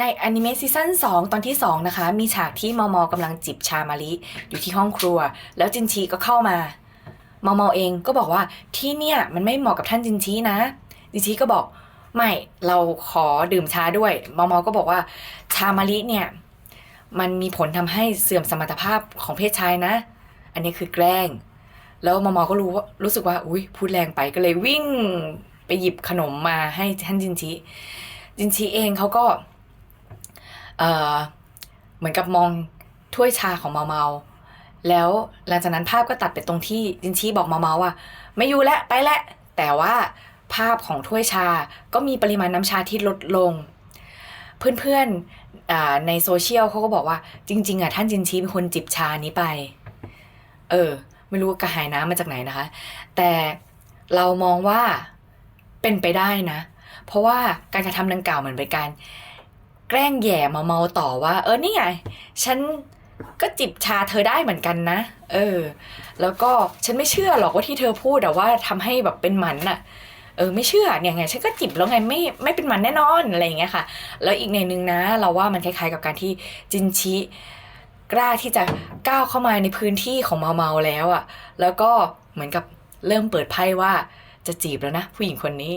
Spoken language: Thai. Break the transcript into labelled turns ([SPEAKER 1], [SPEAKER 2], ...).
[SPEAKER 1] ในอนิเมะซีซั่น2 ตอนที่ 2 นะคะ มีฉากที่มอมอกำลังจิบชามาริอยู่ที่ห้องครัว แล้วจินชีก็เข้ามามอมอเองก็บอกว่าที่เนี่ยมันไม่เหมาะกับท่านจินชีนะ จินชีก็บอกไม่เราขอดื่มชาด้วยมอมอก็บอกว่าชามาริเนี่ยมันมีผลทำให้เสื่อมสมรรถภาพของเพศชายนะ อันนี้คือแกล้ง แล้วมอมอก็รู้ว่ารู้สึกว่า อุ้ยพูดแรงไปก็เลยวิ่งไปหยิบขนมมาให้ท่านจินชีจินชีเองเขาก็ เออเหมือนกับมองถ้วยชาของเมาเมาแล้วหลังจากนั้นภาพก็ตัดไปตรงที่จินชีบอกเมาเมาว่า ไม่อยู่แล้วไปแล้วแต่ว่าภาพของถ้วยชาก็มีปริมาณน้ำชาที่ลดลง เพื่อนๆในโซเชียลเขาก็บอกว่าจริง ๆอะท่านจินชีเป็นคนจิบชานี้ไป เออ ไม่รู้กระหายน้ำมาจากไหนนะคะ แต่เรามองว่าเป็นไปได้นะ เพราะว่าการกระทำดังกล่าวเหมือนเป็นการ แกล้งแย่มาเมาต่อว่า เออนี่ไง ฉันก็จิบชาเธอได้เหมือนกันนะ เออ แล้วก็ฉันไม่เชื่อหรอกว่าที่เธอพูดแต่ว่าทำให้แบบเป็นหมันน่ะเออไม่เชื่อเนี่ยไงฉันก็จิบแล้วไงไม่ไม่เป็นหมันแน่นอนอะไรอย่างเงี้ยค่ะ แล้วอีกในนึงนะ เราว่ามันคล้ายๆกับการที่จินชิกล้าที่จะก้าวเข้ามาในพื้นที่ของเมาเมาแล้วอะ่ะ แล้วก็เหมือนกับเริ่มเปิดไพ่ว่าจะจีบแล้วนะ ผู้หญิงคนนี้